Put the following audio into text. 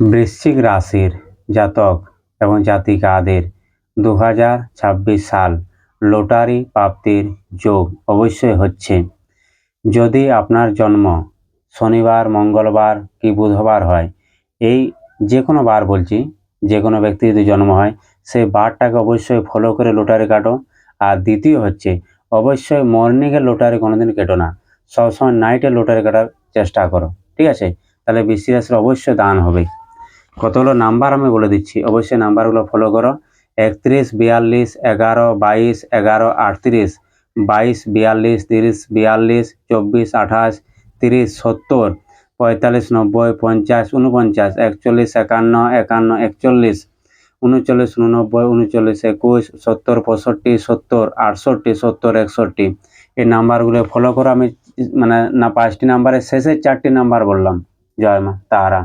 বৃশ্চিক রাশির জাতক এবং জাতিকাদের দু হাজার ছাব্বিশ সাল লটারি প্রাপ্তির যোগ অবশ্যই হচ্ছে। যদি আপনার জন্ম শনিবার, মঙ্গলবার কি বুধবার হয়, এই যে কোনো বার বলছি যে কোনো ব্যক্তি যদি জন্ম হয়, সেই বারটাকে অবশ্যই ফলো করে লটারি কাটো। আর দ্বিতীয় হচ্ছে, অবশ্যই মর্নিংয়ে লটারি কোনোদিন কেটো না, সবসময় নাইটে লটারি কাটার চেষ্টা করো। ঠিক আছে? তাহলে বৃষ্টি রাশির অবশ্যই দান হবে। কতগুলো নাম্বার আমি বলে দিচ্ছি? অবশ্যই নাম্বারগুলো ফলো করো। একত্রিশ, বিয়াল্লিশ, এগারো, বাইশ, এগারো, আটত্রিশ, বাইশ, বিয়াল্লিশ, তিরিশ, বিয়াল্লিশ, চব্বিশ, আঠাশ, তিরিশ, সত্তর, পঁয়তাল্লিশ, নব্বই, পঞ্চাশ উনপঞ্চাশ একচল্লিশ, একান্ন একান্ন, একচল্লিশ উনচল্লিশ উননব্বই উনচল্লিশ একুশ, সত্তর, পঁয়ষট্টি, সত্তর, আটষট্টি, সত্তর, একষট্টি। এই নাম্বারগুলো ফলো করো। আমি মানে না, পাঁচটি নাম্বারের শেষে চারটি নাম্বার বললাম। জয় মা, তারা।